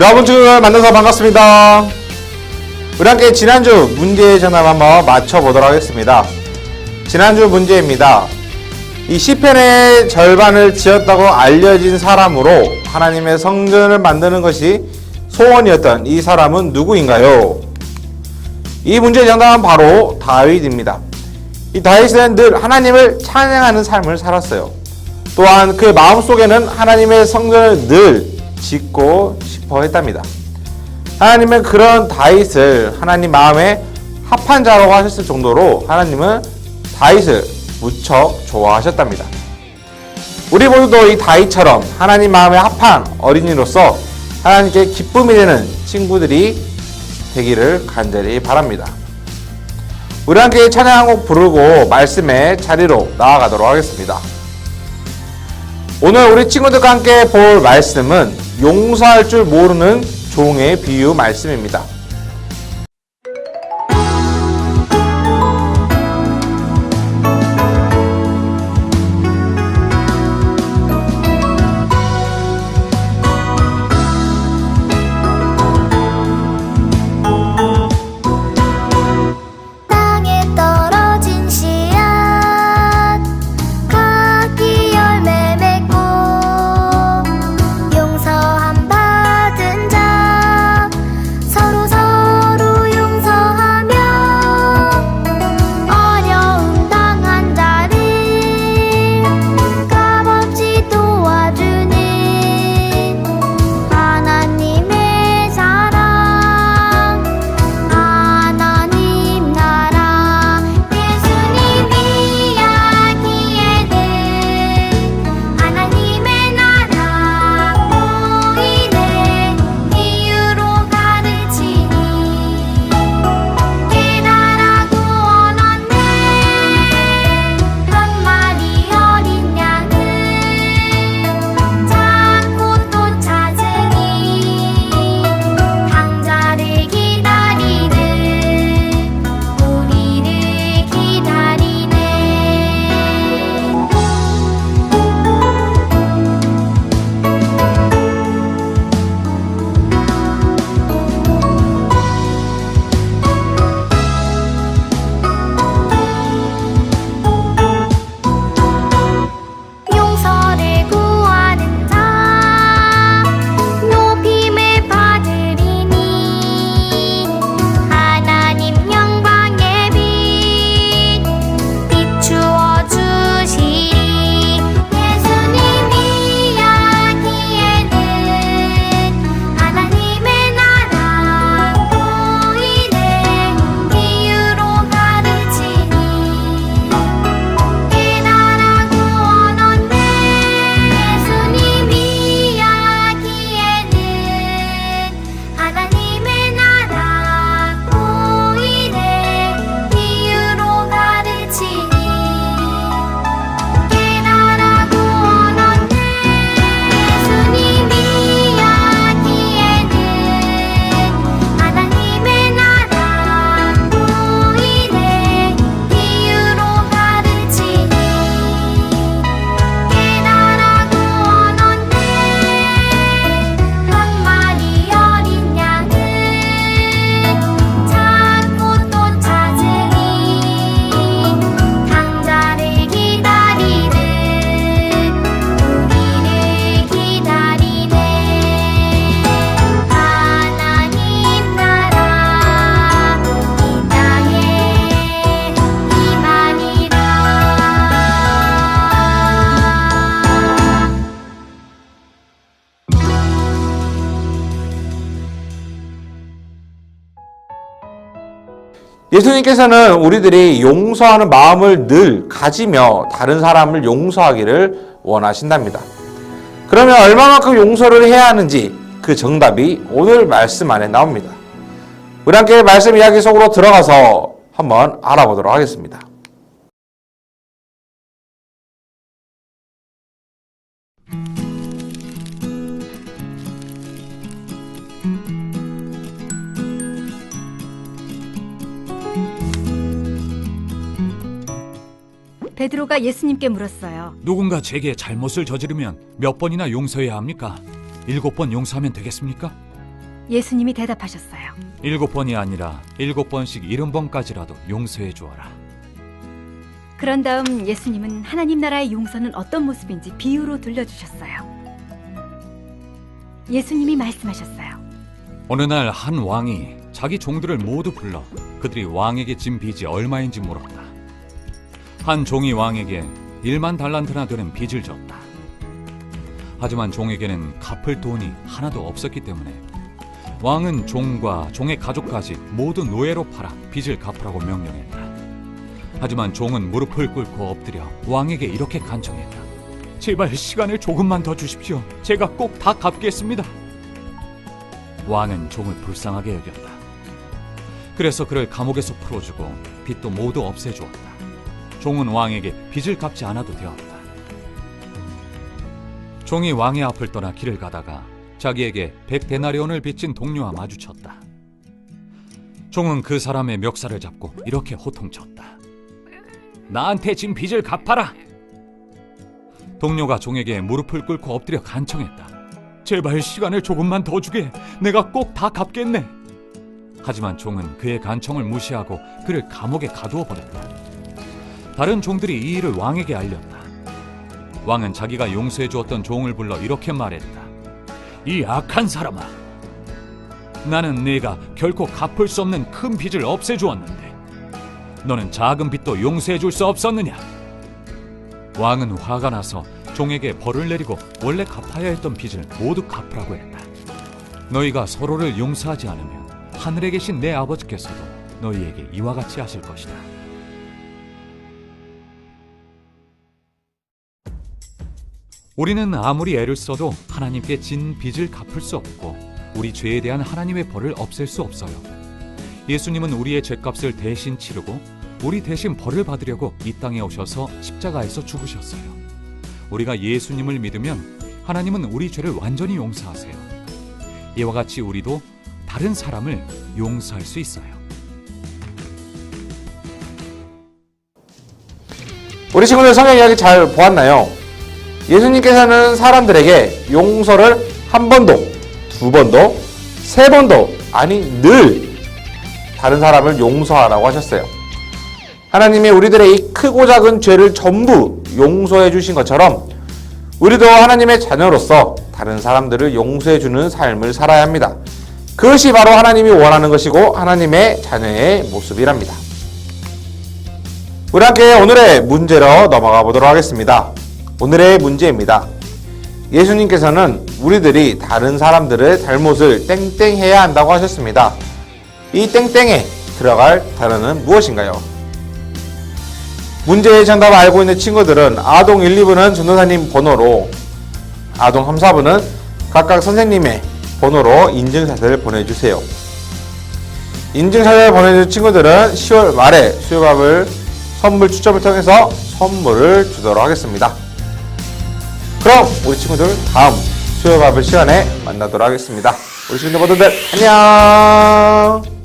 우리 아버지를 만나서 반갑습니다. 우리 함께 지난주 문제 전함 한번 맞춰보도록 하겠습니다. 지난주 문제입니다. 이 시편의 절반을 지었다고 알려진 사람으로 하나님의 성전을 만드는 것이 소원이었던 이 사람은 누구인가요? 이 문제의 정답은 바로 다윗입니다. 이 다윗은 늘 하나님을 찬양하는 삶을 살았어요. 또한 그 마음속에는 하나님의 성전을 늘 짓고 싶어 했답니다. 하나님은 그런 다윗을 하나님 마음에 합한 자라고 하셨을 정도로 하나님은 다윗을 무척 좋아하셨답니다. 우리 모두도 이 다윗처럼 하나님 마음에 합한 어린이로서 하나님께 기쁨이 되는 친구들이 되기를 간절히 바랍니다. 우리 함께 찬양 한 곡 부르고 말씀의 자리로 나아가도록 하겠습니다. 오늘 우리 친구들과 함께 볼 말씀은 용서할 줄 모르는 종의 비유 말씀입니다. 예수님께서는 우리들이 용서하는 마음을 늘 가지며 다른 사람을 용서하기를 원하신답니다. 그러면 얼마만큼 용서를 해야 하는지 그 정답이 오늘 말씀 안에 나옵니다. 우리 함께 말씀 이야기 속으로 들어가서 한번 알아보도록 하겠습니다. 베드로가 예수님께 물었어요. 누군가 제게 잘못을 저지르면 몇 번이나 용서해야 합니까? 일곱 번 용서하면 되겠습니까? 예수님이 대답하셨어요. 일곱 번이 아니라 일곱 번씩 일흔 번까지라도 용서해 주어라. 그런 다음 예수님은 하나님 나라의 용서는 어떤 모습인지 비유로 들려주셨어요. 예수님이 말씀하셨어요. 어느 날 한 왕이 자기 종들을 모두 불러 그들이 왕에게 진 빚이 얼마인지 물었다. 한 종이 왕에게 1만 달란트나 되는 빚을 졌다. 하지만 종에게는 갚을 돈이 하나도 없었기 때문에 왕은 종과 종의 가족까지 모두 노예로 팔아 빚을 갚으라고 명령했다. 하지만 종은 무릎을 꿇고 엎드려 왕에게 이렇게 간청했다. 제발 시간을 조금만 더 주십시오. 제가 꼭 다 갚겠습니다. 왕은 종을 불쌍하게 여겼다. 그래서 그를 감옥에서 풀어주고 빚도 모두 없애주었다. 종은 왕에게 빚을 갚지 않아도 되었다. 종이 왕의 앞을 떠나 길을 가다가 자기에게 백 데나리온을 빚진 동료와 마주쳤다. 종은 그 사람의 멱살을 잡고 이렇게 호통쳤다. 나한테 진 빚을 갚아라. 동료가 종에게 무릎을 꿇고 엎드려 간청했다. 제발 시간을 조금만 더 주게. 내가 꼭 다 갚겠네. 하지만 종은 그의 간청을 무시하고 그를 감옥에 가두어 버렸다. 다른 종들이 이 일을 왕에게 알렸다. 왕은 자기가 용서해 주었던 종을 불러 이렇게 말했다. 이 악한 사람아. 나는 네가 결코 갚을 수 없는 큰 빚을 없애 주었는데 너는 작은 빚도 용서해 줄 수 없었느냐? 왕은 화가 나서 종에게 벌을 내리고 원래 갚아야 했던 빚을 모두 갚으라고 했다. 너희가 서로를 용서하지 않으면 하늘에 계신 내 아버지께서도 너희에게 이와 같이 하실 것이다. 우리는 아무리 애를 써도 하나님께 진 빚을 갚을 수 없고 우리 죄에 대한 하나님의 벌을 없앨 수 없어요. 예수님은 우리의 죄값을 대신 치르고 우리 대신 벌을 받으려고 이 땅에 오셔서 십자가에서 죽으셨어요. 우리가 예수님을 믿으면 하나님은 우리 죄를 완전히 용서하세요. 이와 같이 우리도 다른 사람을 용서할 수 있어요. 우리 친구들 성경 이야기 잘 보았나요? 예수님께서는 사람들에게 용서를 한 번도, 두 번도, 세 번도, 아니 늘 다른 사람을 용서하라고 하셨어요. 하나님이 우리들의 이 크고 작은 죄를 전부 용서해 주신 것처럼 우리도 하나님의 자녀로서 다른 사람들을 용서해 주는 삶을 살아야 합니다. 그것이 바로 하나님이 원하는 것이고 하나님의 자녀의 모습이랍니다. 우리 함께 오늘의 문제로 넘어가 보도록 하겠습니다. 오늘의 문제입니다. 예수님께서는 우리들이 다른 사람들의 잘못을 땡땡 해야 한다고 하셨습니다. 이 땡땡에 들어갈 단어는 무엇인가요? 문제의 정답을 알고 있는 친구들은 아동 1, 2부는 전도사님 번호로 아동 3, 4부는 각각 선생님의 번호로 인증사진을 보내주세요. 인증사진을 보내준 친구들은 10월 말에 수요밥을 선물 추첨을 통해서 선물을 주도록 하겠습니다. 그럼 우리 친구들 다음 수요밥을 시간에 만나도록 하겠습니다. 우리 친구들 모두들 안녕!